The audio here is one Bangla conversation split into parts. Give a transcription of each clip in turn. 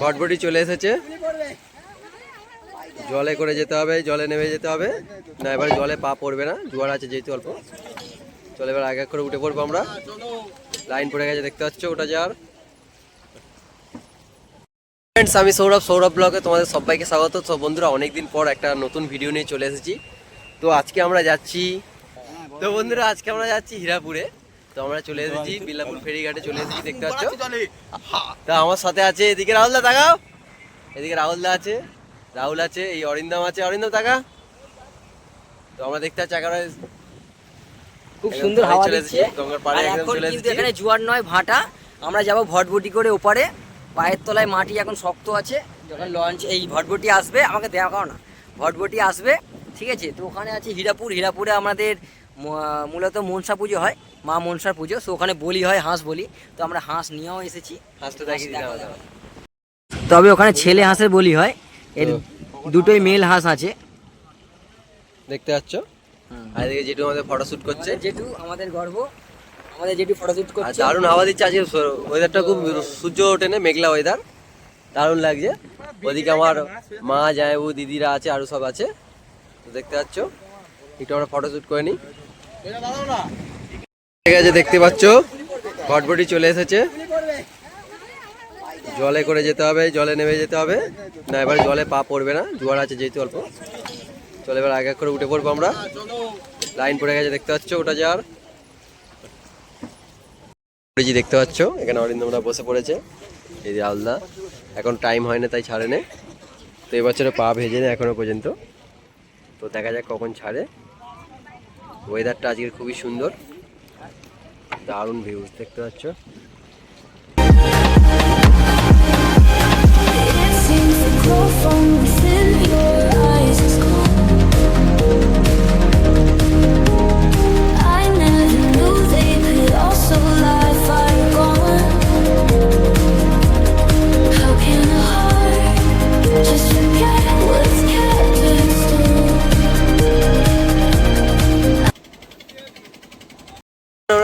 ফটফটি চলে এসেছে। জলে করে যেতে হবে, জলে নেমে যেতে হবে। না, এবার জলে পা পড়বে না, জোয়ার আছে যেহেতু অল্প। চলে এবার আগে করে উঠে পড়ব আমরা। লাইন পড়ে গেছে, দেখতে পাচ্ছ ওটা যার। ফ্রেন্ডস আমি সৌরভ সৌরভ ব্লগে তোমাদের সবাইকে স্বাগত। তো বন্ধুরা, অনেকদিন পর একটা নতুন ভিডিও নিয়ে চলে এসেছি। তো আজকে আমরা যাচ্ছি, তো বন্ধুরা, আজকে আমরা যাচ্ছি হীরাপুরে। তো আমরা চলে এসেছি বিল্লাপুর ফেরিঘাটে চলে এসেছি দেখতে পাচ্ছ? তা আমার সাথে আছে এদিকে রাহুলদা তাকাও। এদিকে রাহুলদা আছে রাহুল আছে এই অরিন্দম আছে। অরিন্দম তাকা। তো আমরা দেখতে পাচ্ছি একেবারে খুব সুন্দর হাওয়া দিচ্ছে। গঙ্গার পাড়ে একদম চলে এসেছি। এখানে জোয়ার নয় ভাটা। আমরা যাব ভটভটি করে ওপারে। পায়ের তলায় মাটি এখন শক্ত আছে। যখন লঞ্চ এই ভটভটি আসবে আমাকে দেখাও না। ভটভটি আসবে ঠিক আছে? তো ওখানে আছে হীরাপুর। হীরাপুরে আমাদের মূলত মনসা পুজো হয় মা মনসার পুজো। সো ওখানে বলি হয় হাঁস বলি। তো আমরা হাঁস নিয়েও এসেছি। দিতে হবে। তবে ওখানে ছেলে হাঁসের বলি হয়। এর দুটোই মেল হাঁস আছে। দেখতে পাচ্ছ? আর এদিকে যেটু আমাদের ফটোশুট করছে। যেটু আমাদের গর্ব। আমাদের যেটু ফটোশুট করছে। দারুণ হাওয়া দিচ্ছে আজকে। ওয়েদারটা খুব সূর্য ওঠে না মেঘলা ওয়েদার দারুণ লাগছে। ওদিকে আমার মা জামাইবু দিদিরা আছে আরও সব আছে। তো দেখতে পাচ্ছ? একটু আমরা ফটোশুট করে নিই। ঠিক আছে, দেখতে পাচ্ছ ভটভটি চলে এসেছে। জলে করে যেতে হবে, জলে নেমে যেতে হবে। না, এবার জলে পা পড়বে না, জোয়ার আছে যেহেতু অল্প। চলে এবার আগে করে উঠে পড়ব আমরা। লাইন পড়ে গেছে, দেখতে পাচ্ছ, ওটা যার। দেখতে পাচ্ছ, এখানে অরিন্দমরা বসে পড়েছে। এই যে আলদা। এখন টাইম হয় না, তাই ছাড়ে নে। তো এবছরে পা ভেজে নেই এখনও পর্যন্ত। তো দেখা যাক কখন ছাড়ে। ওয়েদারটা আজকে খুবই সুন্দর। দারুণ ভিউজ দেখতে পাচ্ছ।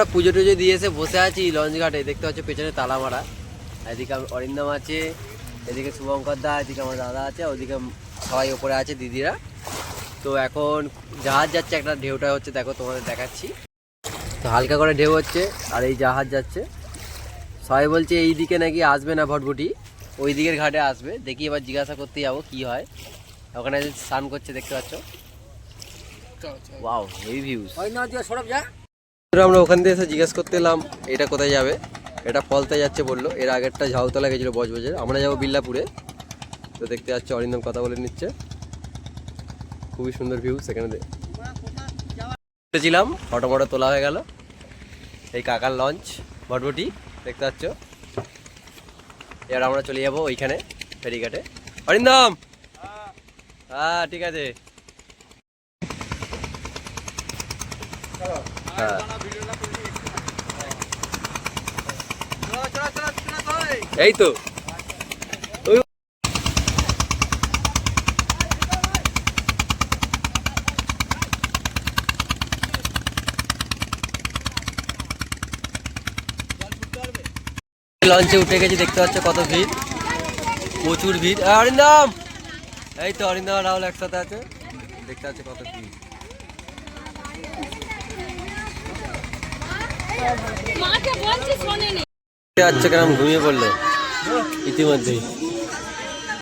আমরা পুজো টুজো দিয়ে এসে বসে আছি লঞ্চ ঘাটে। দেখতে পাচ্ছ পেছনে তালা মারা। এদিকে অরিন্দম আছে এদিকে শুভঙ্কর দা এদিকে আমার দাদা আছে ওদিকে সবাই ওপরে আছে দিদিরা। তো এখন জাহাজ যাচ্ছে একটা ঢেউটা হচ্ছে দেখো তোমাদের দেখাচ্ছি। তো হালকা করে ঢেউ হচ্ছে আর এই জাহাজ যাচ্ছে। সবাই বলছে এই দিকে নাকি আসবে না ভটভুটি? ওই দিকের ঘাটে আসবে। দেখি এবার জিজ্ঞাসা করতে যাব কি হয়? ওখানে স্নান করছে দেখতে পাচ্ছ? ওয়াও হেভি ভিউজ সরব যা। আমরা ওখান থেকে এসে জিজ্ঞেস করতে এলাম, এটা কোথায় যাবে? এটা ফলতে যাচ্ছে বলল, এর আগেরটা ঝাউতলা গেছিল বজবজের, আমরা যাব বিল্লাপুরে। তো দেখতে যাচ্ছে অরিন্দম কথা বলে নিচ্ছে। খুবই সুন্দর ভিউ সেখানে দে- ছিলাম ফটো ফটো তোলা হয়ে গেল। এই কাকার লঞ্চ ভটভটি দেখতে পাচ্ছ। এবার আমরা চলে যাব ওইখানে, ফেরিঘাটে। অরিন্দম! হ্যাঁ ঠিক আছে। হ্যাঁ। এই তো। লঞ্চে উঠে গেছি, দেখতে পাচ্ছ কত ভিড়। প্রচুর ভিড়। অরিন্দম এই তো অরিন্দম রাহুল একসাথে আছে। দেখতে পাচ্ছ কত ভিড়। মাকে বলছি শোনেনি। দেখতে পাচ্ছ ঘুমিয়ে পড়ল। ইতিমধ্যেই।